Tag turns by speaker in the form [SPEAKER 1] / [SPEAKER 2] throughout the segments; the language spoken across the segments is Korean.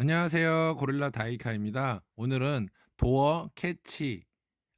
[SPEAKER 1] 안녕하세요. 고릴라 다이카입니다. 오늘은 도어 캐치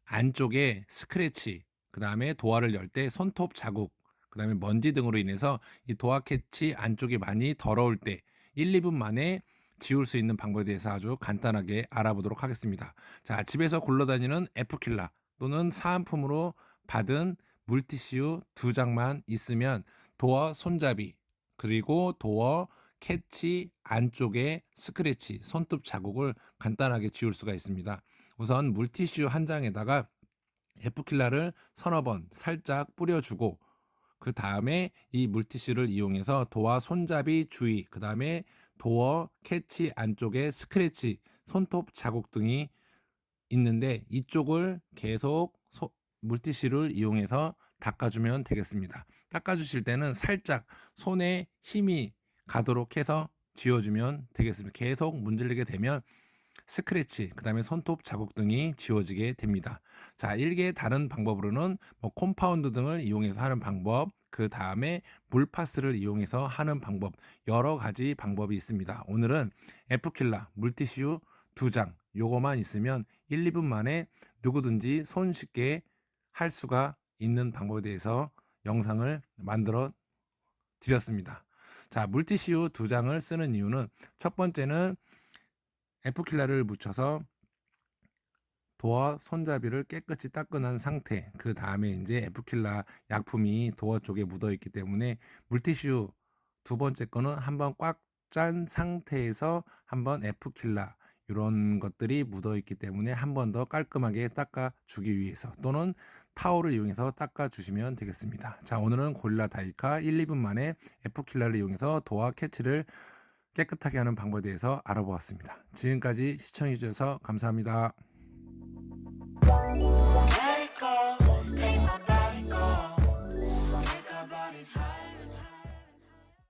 [SPEAKER 1] 안쪽에 스크래치, 그 다음에 도어를 열 때 손톱 자국, 그 다음에 먼지 등으로 인해서 이 도어 캐치 안쪽이 많이 더러울 때 1, 2분 만에 지울 수 있는 방법에 대해서 아주 간단하게 알아보도록 하겠습니다. 자, 집에서 굴러다니는 에프킬라 또는 사은품으로 받은 물티슈 두 장만 있으면 도어 손잡이 그리고 도어 캐치 안쪽에 스크래치, 손톱 자국을 간단하게 지울 수가 있습니다. 우선 물티슈 한 장에다가 에프킬라를 서너 번 살짝 뿌려주고 그 다음에 이 물티슈를 이용해서 도어 손잡이 주위, 그 다음에 도어 캐치 안쪽에 스크래치, 손톱 자국 등이 있는데 이쪽을 계속 소- 물티슈를 이용해서 닦아주면 되겠습니다. 닦아주실 때는 살짝 손에 힘이 가도록 해서 지워주면 되겠습니다. 계속 문질르게 되면 스크래치, 그 다음에 손톱 자국 등이 지워지게 됩니다. 자, 일개 다른 방법으로는 뭐 콤파운드 등을 이용해서 하는 방법, 그 다음에 물파스를 이용해서 하는 방법, 여러 가지 방법이 있습니다. 오늘은 에프킬라 물티슈 두 장, 요거만 있으면 1, 2분 만에 누구든지 손쉽게 할 수가 있는 방법에 대해서 영상을 만들어 드렸습니다. 자, 물티슈 두 장을 쓰는 이유는 첫 번째는 에프킬라를 묻혀서 도어 손잡이를 깨끗이 따끈한 상태, 그 다음에 이제 에프킬라 약품이 도어 쪽에 묻어 있기 때문에 물티슈 두 번째 거는 한번 꽉 짠 상태에서 한번 에프킬라 이런 것들이 묻어 있기 때문에 한 번 더 깔끔하게 닦아 주기 위해서 또는 타올을 이용해서 닦아 주시면 되겠습니다. 자, 오늘은 고릴라 다이카 1, 2분 만에 에프킬라를 이용해서 도어 캐치를 깨끗하게 하는 방법에 대해서 알아보았습니다. 지금까지 시청해 주셔서 감사합니다.